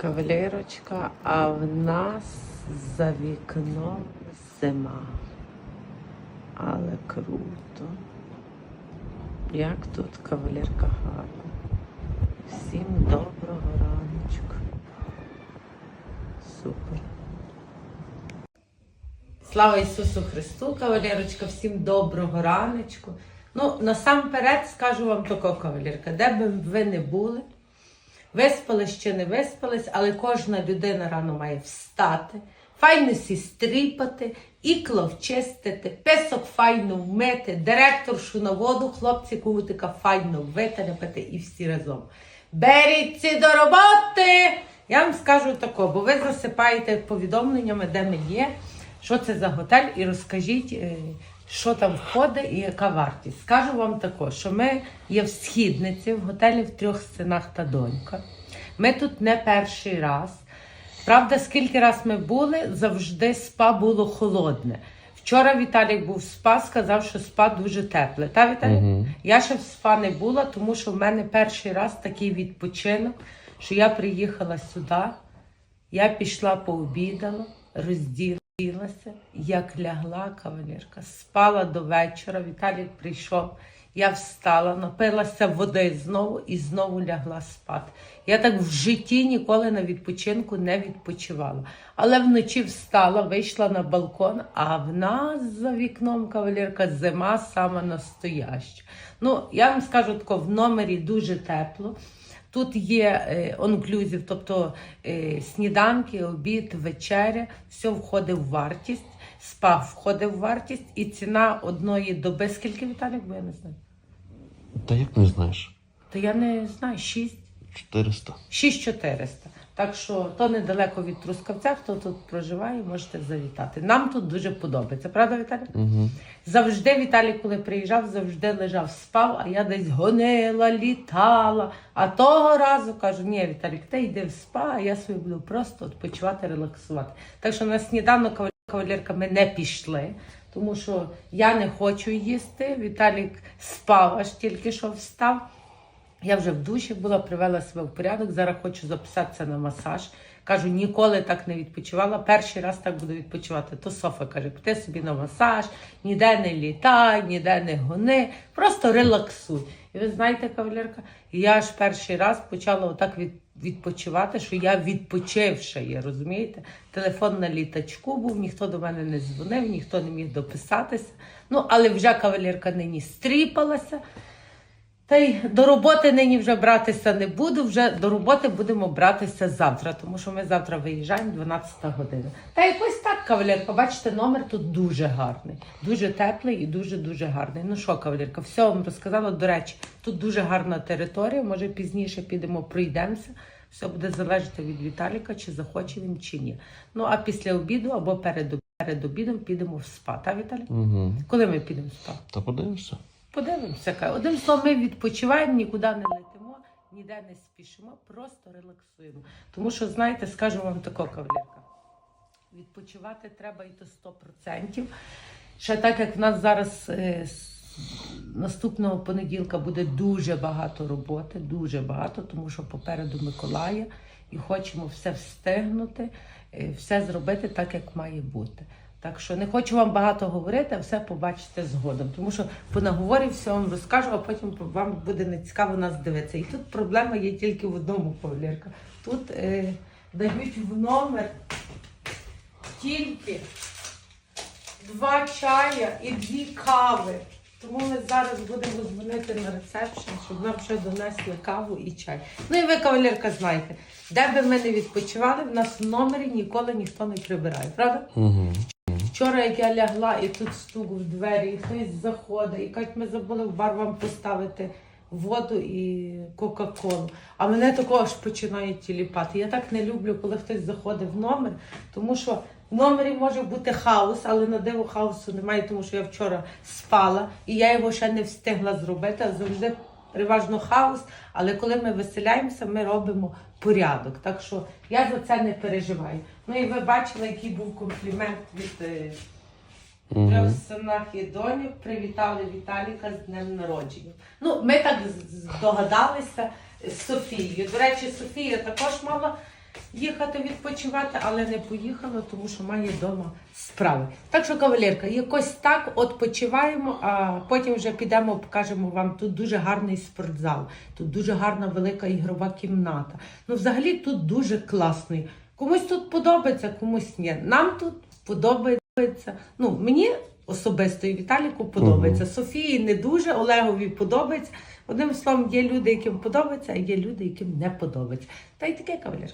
Кавалерочка, а в нас за вікном зима. Але круто. Як тут кавалерка гарна. Всім доброго раночку. Супер. Слава Ісусу Христу, кавалерочка, всім доброго раночку. Ну, насамперед скажу вам тако, кавалерка, де би ви не були, виспались чи не виспались, але кожна людина рано має встати, файно сі стріпати, ікло вчистити, песок файно вмити, директоршу на воду, хлопці кутика файно виталяпати і всі разом. Беріться до роботи! Я вам скажу тако, бо ви засипаєте повідомленнями, де ми є, що це за готель, і розкажіть, е, що там входить і яка вартість. Скажу вам тако, що ми є в східниці, в готелі в трьох сценах та донька. Ми тут не перший раз. Правда, скільки раз ми були, завжди спа було холодне. Вчора Віталік був в спа, сказав, що спа дуже тепле. Та Віталік? Я ще в спа не була, тому що в мене перший раз такий відпочинок, що я приїхала сюди, я пішла пообідала, розділилася, як лягла кавалерка, спала до вечора. Віталік прийшов. Я встала, напилася води знову і знову лягла спати. Я так в житті ніколи на відпочинку не відпочивала. Але вночі встала, вийшла на балкон, а в нас за вікном кавалерка зима сама настояща. Ну, я вам скажу тако, в номері дуже тепло. Тут є е, онклюзів, тобто е, сніданки, обід, вечеря, все входить в вартість, спа входить в вартість, і ціна одної доби, скільки Віталік, бо я не знаю. Та як не знаєш? То я не знаю, 6, 400. 6400. Так що то недалеко від Трускавця, хто тут проживає, можете завітати. Нам тут дуже подобається, правда, Віталій? Угу. Завжди Віталій, коли приїжджав, завжди лежав, спав, а я десь гонила, літала. А того разу кажу, ні, Віталік, ти йди в спа, а я собі буду просто відпочивати, релаксувати. Так що на сніданок кавалерка ми не пішли, тому що я не хочу їсти. Віталік спав, аж тільки що встав. Я вже в душі була, привела себе в порядок. Зараз хочу записатися на масаж. Кажу, ніколи так не відпочивала. Перший раз так буду відпочивати. То Софа каже, піти собі на масаж, ніде не літай, ніде не гони, просто релаксуй. І ви знаєте, кавалерка, я ж перший раз почала отак від, відпочивати, що я відпочивша є, розумієте? Телефон на літачку був, ніхто до мене не дзвонив, ніхто не міг дописатися. Ну, але вже кавалерка нині стріпалася. Та й до роботи нині вже братися не буду. Вже до роботи будемо братися завтра, тому що ми завтра виїжджаємо 12 година. Та якось так, кавалерка, бачите, номер тут дуже гарний, дуже теплий і дуже дуже гарний. Ну що, кавалерка, все вам розказала. До речі, тут дуже гарна територія. Може пізніше підемо, пройдемося. Все буде залежати від Віталіка, чи захоче він, чи ні. Ну а після обіду або перед, перед обідом підемо в спа. Та Віталій? Угу. Коли ми підемо в спа? Та подивишся. Подивимося. Одним словом, ми відпочиваємо, нікуди не летимо, ніде не спішимо, просто релаксуємо. Тому що, знаєте, скажу вам тако, кавалерка. Відпочивати треба і то 100%. Ще так як в нас зараз е, наступного понеділка буде дуже багато роботи, дуже багато, тому що попереду Миколая і хочемо все встигнути, е, все зробити так, як має бути. Так що не хочу вам багато говорити, а все побачите згодом. Тому що по наговорі все вам розкажу, а потім вам буде нецікаво нас дивитися. І тут проблема є тільки в одному повірка. Тут е, дають в номер тільки два чая і дві кави. Тому ми зараз будемо дзвонити на ресепшн, щоб нам ще донесли каву і чай. Ну і ви, кавалерка, знаєте, де би ми не відпочивали, в нас в номері ніколи ніхто не прибирає, правда? Угу. Вчора, як я лягла, і тут стук в двері, і хтось заходить, і кажуть, ми забули в бар вам поставити воду і Кока-Колу. А мене такого ж починає тіліпати. Я так не люблю, коли хтось заходить в номер, тому що в номері може бути хаос, але на диво хаосу немає, тому що я вчора спала, і я його ще не встигла зробити, а завжди переважно хаос. Але коли ми веселяємося, ми робимо порядок. Так що я за це не переживаю. Ну і ви бачили, який був комплімент від е, трьох синах і доньок. Привітали Віталіка з днем народження. Ну, ми так з- з- здогадалися з Софією. До речі, Софія також мала їхати відпочивати, але не поїхала, тому що має вдома справи. Так що, кавалерка, якось так відпочиваємо, а потім вже підемо, покажемо вам тут дуже гарний спортзал, тут дуже гарна велика ігрова кімната. Ну, взагалі тут дуже класний. Комусь тут подобається, комусь ні. Нам тут подобається. Ну, мені особисто і Віталіку подобається. Софії не дуже, Олегові подобається. Одним словом, є люди, яким подобається, а є люди, яким не подобається. Та й таке кавалер.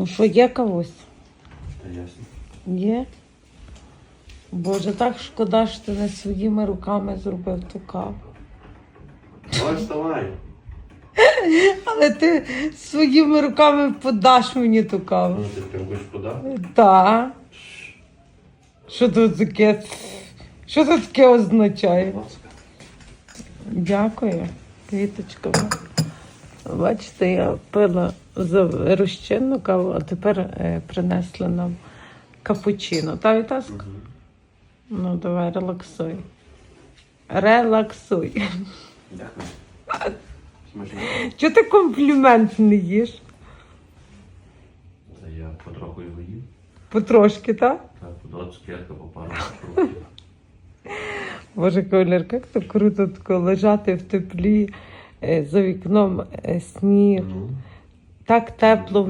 Ну що, є когось? Та ясно. Є. Боже, так шкода, що ти не своїми руками зробив ту каву. Давай вставай. Але ти своїми руками подаш мені ту каву. Ну, ти прям хочеш подати? Так. Що тут таке? Що це таке означає? Будь ласка. Дякую, квіточка. Бачите, я пила за розчинну каву, а тепер е, принесли нам капучино. Та Вітаска? Мгм. Ну, давай, релаксуй. Релаксуй. Дякую. Чого ти комплімент не їш? Та я потроху його їм. Потрошки, так? Так, по 20 цукерка, по пару. Боже, кавалерка, як то круто тако лежати в теплі, за вікном е, сніг, Ну, так тепло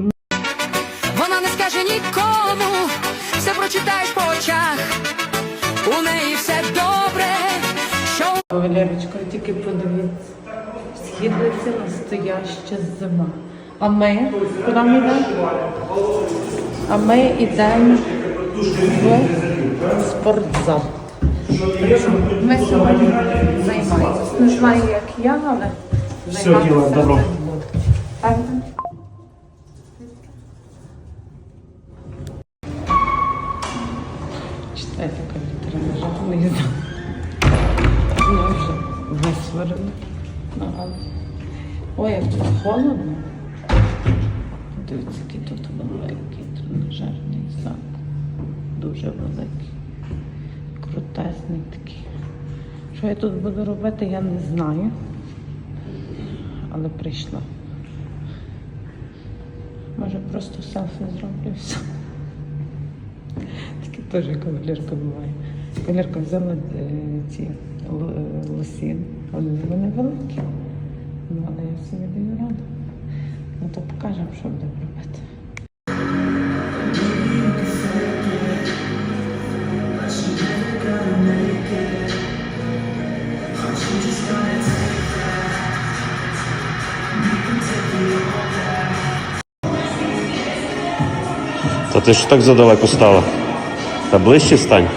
Вона не скаже нікому, все прочитаєш по очах. У неї все добре, що Валерочка, тільки подивіться. Східниця настояща зима. А ми куди ми йдемо? А ми йдемо в спортзал. Ми сьогодні займаємося. Не знаю, як я, але займатися добро. буду. Правда? Читайте, коли тренажер не їду. Я вже висварила. Ну. Ой, як тут холодно. Дивіться, який тут великий тренажерний зал. Дуже великий. Крутесний такий. Що я тут буду робити, я не знаю. Але прийшла. Може просто селфі зроблю все. Таке теж кавалерка буває. Кавалерка взяла е, ці лосі. Вони в вони великі. Ну, але я собі даю раду. Ну то покажемо, що будемо робити. Та ти ж так задалеко стала. Та ближче стань.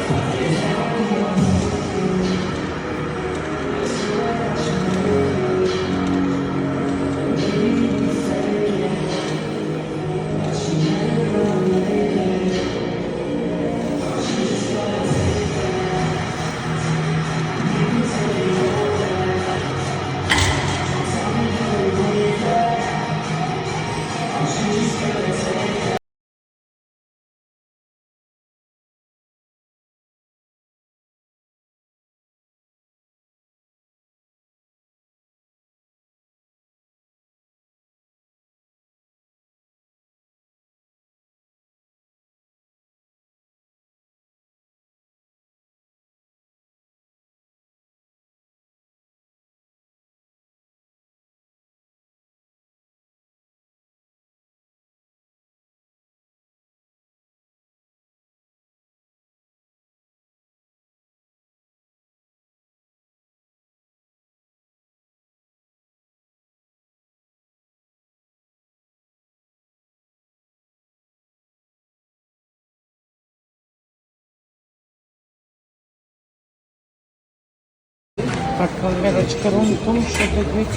Так, кавалерочка, ром в тому, що дадуть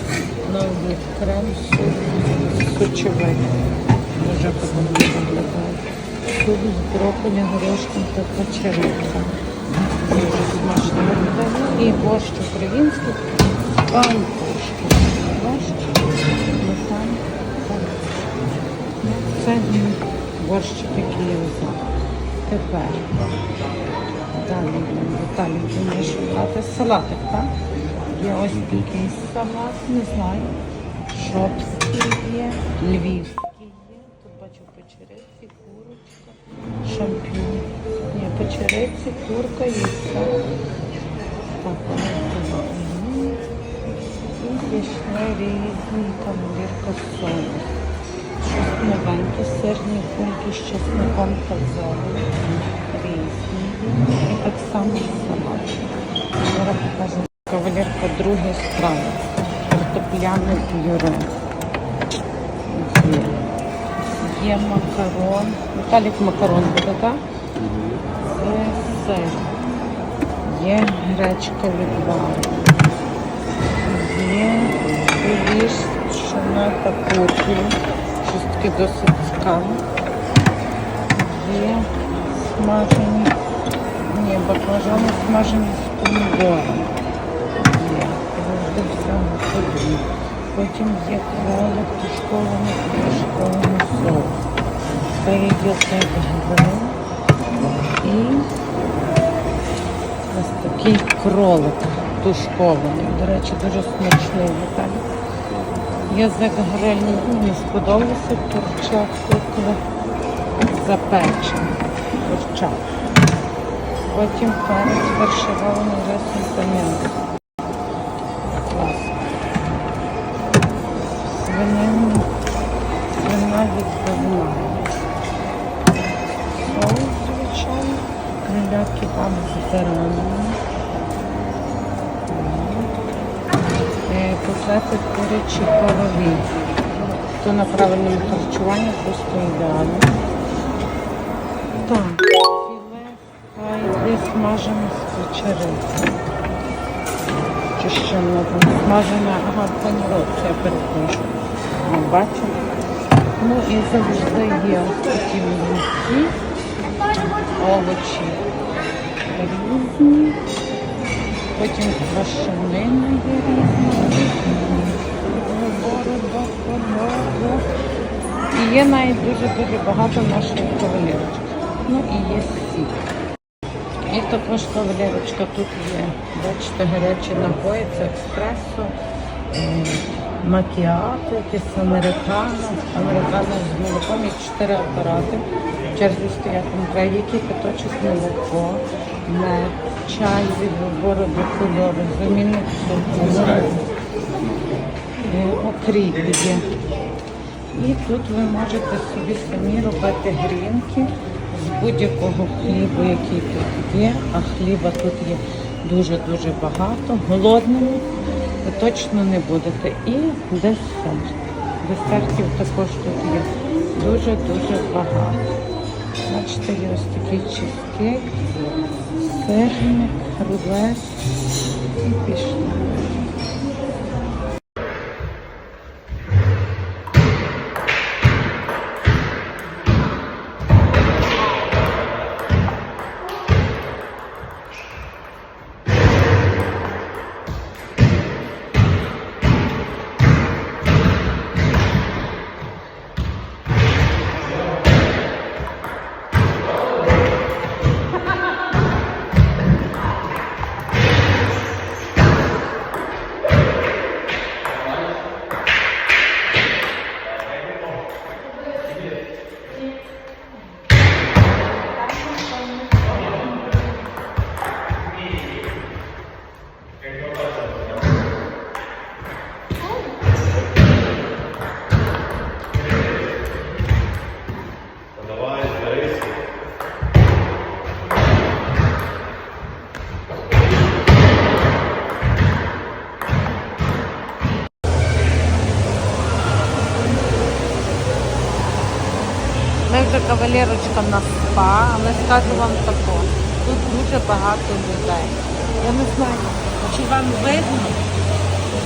новий крем сочовий. Дуже подобається. Суп з брокколі, горошком та печериця. Дуже смачно виглядає. І борщ український. Пампушки. Там, так. Ну, Це м, борщик, який я взяла. Тепер. Далі йдемо. Далі будемо шукати салатик, так? Є ось такий салат, не знаю. Шопський є, львівський є. Тут бачу печериці, курочка, шампінь. Ні, печериці, курка, яйця. Так. І є ще різні кавалерка соус. Щось новеньке, сирні кульки з чесником та зеленю. Різні. є. І так само салат. Зараз покажу. Кавалерка другої страви. Картопляне пюре. Є. Є макарон. Віталік макарон буде, так? Це сир. Є гречка відварена. Є ріж, пшена та куркою. Щось досить цікаве. Є смажені, ні, баклажани смажені з помідором. Завжди всього потрібно. Потім є кролик тушкований тушкованому соусі. Це є. І Ось такий кролик тушкований. До речі, дуже смачний Віталій. Язик грильний мені сподобався курчак кукли запечений. Курчак. Потім перець фарширований рисом та м'ясом. Відбивна. Соус, звичайно. Криляки вам з. Е, Котлети курячі корові. То на правильному харчуванні просто ідеально. Так, філе смажене з печериці. Чи що воно там смажене, ага, паніровці, я перепрошую. О, бачите? Ну і завжди є такі млинці овочі різні. Потім квашенина є різна. І є навіть дуже-дуже багато нашої кавалерочки. Ну і є сік. І також кавалерочка тут є, бачите, гарячі напої, це експресо, макіато, якесь американо, американо з молоком, є чотири апарати. В черзі стоять там треба кипяточок, молоко, мед, чай від вибору до кольору, замінник цукру, е, окріп є. І тут ви можете собі самі робити грінки з будь-якого хлібу, який тут є. А хліба тут є дуже-дуже багато. Голодними точно не будете. І десерт. Десертів також тут є дуже-дуже багато. Бачите, є ось такий чизкейк, сирник, рулет і пішло. Скажу вам тако, тут дуже багато людей. Я не знаю, чи вам видно,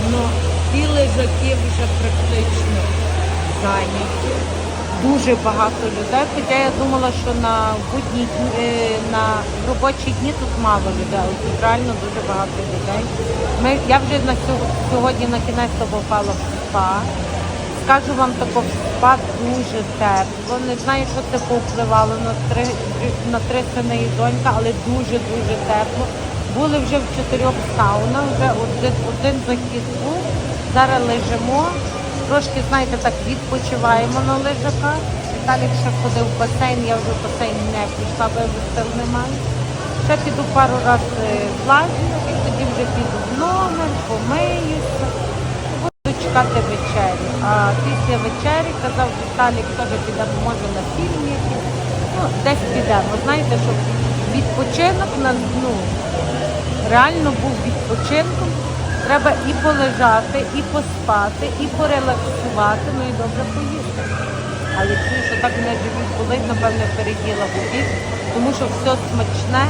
але ці лежаки вже практично зайняті. дуже багато людей. Хоча я думала, що на будні дні, е, на робочі дні тут мало людей, тут реально дуже багато людей. Ми, я вже на сьо- сьогодні на кінець попала в спа. Скажу вам тако, в спа дуже тепло. Не знаю, що це повпливало на три, на три сини і донька, але дуже-дуже тепло. Були вже в чотирьох саунах, вже один, один захід був. Зараз лежимо. Трошки, знаєте, так відпочиваємо на лежаках. Віталік ще ходив в басейн, я вже в басейн не пішла, бо сил немає. Ще піду пару разів плачу і тоді вже піду в номер, помиюся. Чекати вечері. А після вечері казав Віталік, теж підемо, може на фільм якийсь. Ну, десь підемо. Знаєте, щоб відпочинок на ну, реально був відпочинком. Треба і полежати, і поспати, і порелаксувати, ну і добре поїсти. Але чую, що так мене живіт болить, напевно, переділа в обід, тому що все смачне.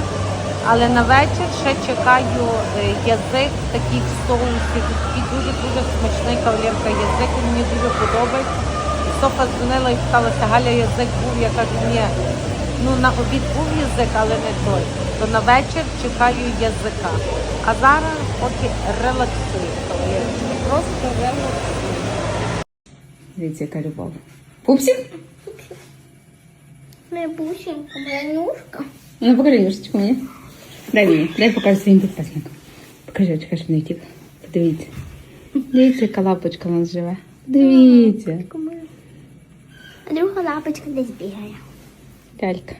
Але на вечір ще чекаю е, язик такий в соусі, такий дуже-дуже смачний кавалерка язик, мені дуже подобається. Софа дзвонила і сказалася, Галя, язик був, я кажу, ні. Ну, на обід був язик, але не той. То на вечір чекаю язика. А зараз поки релаксую. кавалерочка, Просто релаксую. Дивіться, яка любов. Пупсик? Моя бусинка, моя нюшка. Ну, покажи юшечку мені. Дай мені, дай покажу своїм підписникам. Покажи, очка, щоб не втік. Подивіться. Дивіться, яка лапочка у нас живе. Дивіться. А друга лапочка десь бігає. Лялька.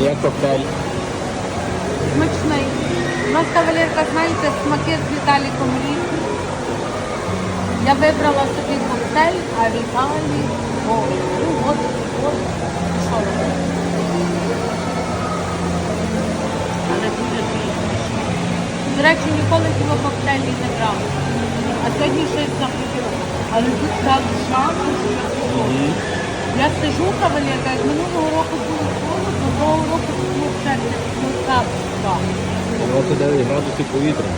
Є коктейль. У нас кавалерка, знаєте, смаки з Віталіком різні. Я вибрала собі коктейль, а Віталій, о, ну от, от, що робити. Але дуже дуже. До речі, ніколи цього коктейлі не брала. А сьогодні щось захотіла. Але тут так жарко, що я сижу, кавалерка, як минулого року було холодно, того року було вже ну, так, так. 29 градусів повітря.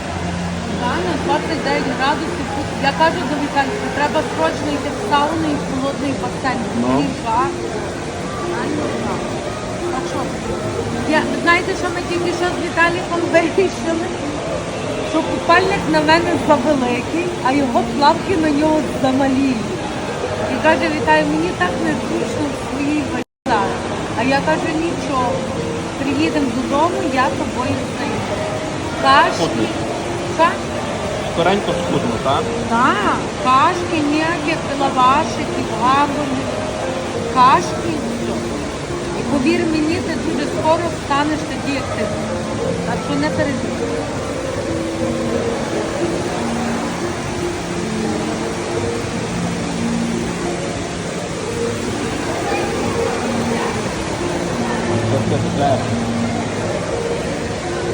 На 29 градусів. Я кажу до Віталіка, треба срочно йти в сауну і в холодний басейн. Знаєте, так. Так що, я, знаєте, що ми тільки що з Віталіком вирішили? Що купальник на мене завеликий, а його плавки на нього замалі. І каже, Віталій, мені так незручно в своїй вазі. А я кажу, нічого. Приїдемо додому, я тобою зайду. Кашки. Ка- Скоренько скудно, так? так, кашки ніяких лавашиків, гамбургів, кашки і все. І повір мені, ти дуже скоро станеш тоді, як ти. Так що не переживай.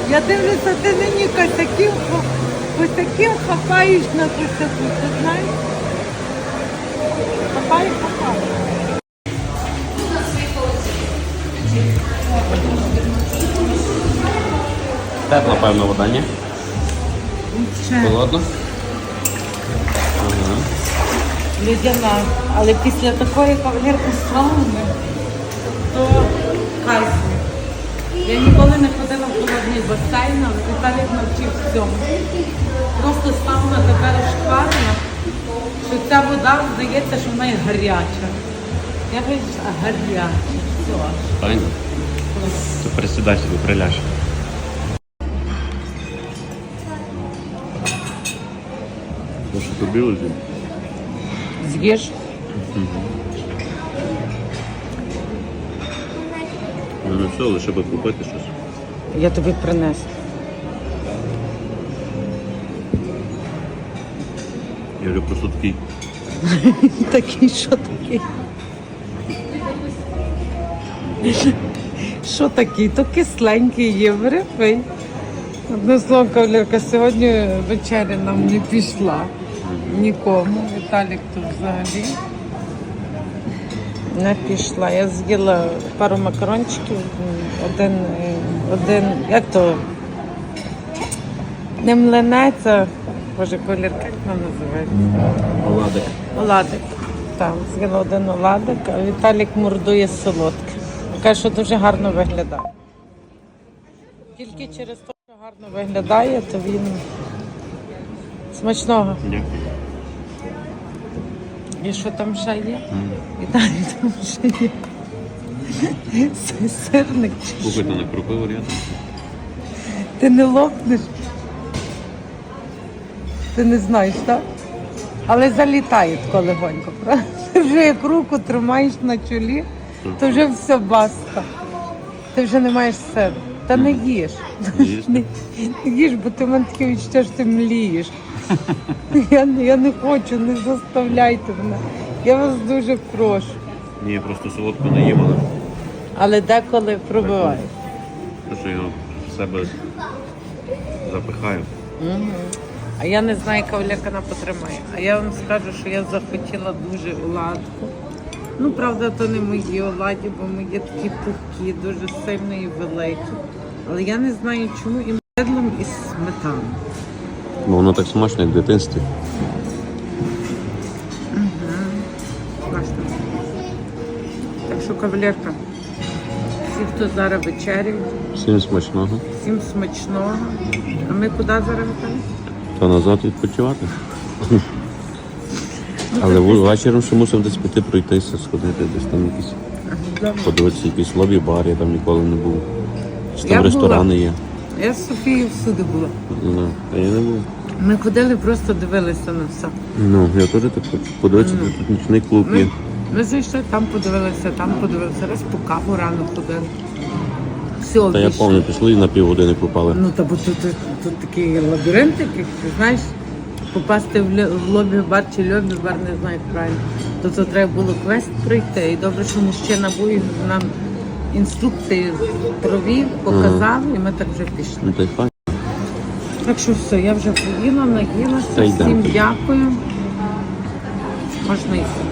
Я дивлюся, ти нині косяків, косяків хапаєш на косяку, ти знаєш? Хапаєш, хапаєш. Тепла, певно, вода, ні? Холодно? Ага. Людяна. Але після такої кавалерки сауни, то кайф. Я ніколи не ходила в холодний басейн, але Віталій навчив цьому. Просто сауна така розшкварена, що ця вода здається, що вона є гаряча. Я кажу, гаряча. Все. Таня, ти присідай собі, приляж. Ну що тобі лежить? З'їж. Ну не все, лише би купити щось. Я тобі принесу. Я вже просто такий. Такий, що такий? Що такий? То кисленький є, вирифий. Одне слово, кавалерка, сьогодні вечеря нам не пішла. Нікому. Віталік тут взагалі. Не пішла. Я з'їла пару макарончиків, один, е, один, як то, не млинець, а, боже, колірка, як вона називається? Оладик. Оладик. Так, з'їла один оладик, а Віталік мордує солодке. Каже, що дуже гарно виглядає. Тільки через те, що гарно виглядає, то він смачного. Дякую. І що там ще є? Віталій, там ще є. Це Сирник. чи що? Слухайте, не крупив рядом. Ти не лопнеш. Ти не знаєш, так? Але залітає тако легонько, правда? Ти вже як руку тримаєш на чолі, то вже все баста. Ти вже не маєш сили. Та не їж. Не, не їж, бо ти в мене таке відчуття, що ти млієш. Я, не- я не хочу, не заставляйте мене. Я вас дуже прошу. Ні, я просто солодко не їм, але Але деколи пробиваю. те, що його в себе запихаю. А я не знаю, яка вона потримає. А я вам скажу, що я захотіла дуже оладку. Ну, правда, то не мої оладі, бо мої такі пухкі, дуже сильні і великі. Але я не знаю, чому і медлом, і сметаною. Бо воно так смачно, як в дитинстві. Так що, кавалерка, всі, хто зараз вечеряють, Всім смачного. всім смачного. А ми куди зараз Віталій? Та назад відпочивати. Але в- вечором ще мусив десь піти пройтися, сходити, десь там якісь подивитися, якийсь лобі бар, я там ніколи не був. Чи Я там була. ресторани є. Я з Софією всюди була. Ну, а я не був. Ми ходили, просто дивилися на все. Ну, я теж так хочу. Подивитися, де тут нічний клуб є. Ми, ми зайшли, там подивилися, там подивилися. Раз по каву рано ходили. Все, Та я обійшли. пам'ятаю, пішли і на півгодини попали. Ну, та бо тут, тут, тут такий лабіринт, який, ти знаєш, попасти в, в лобі бар чи льобі бар, не знаю як правильно. То це треба було квест пройти. І добре, що мужчина був і нам інструкції провів, показав, і ми так вже пішли. Ну, та й файн. Так що все, я вже поїла, наїлася. Всім дякую. Можна йти.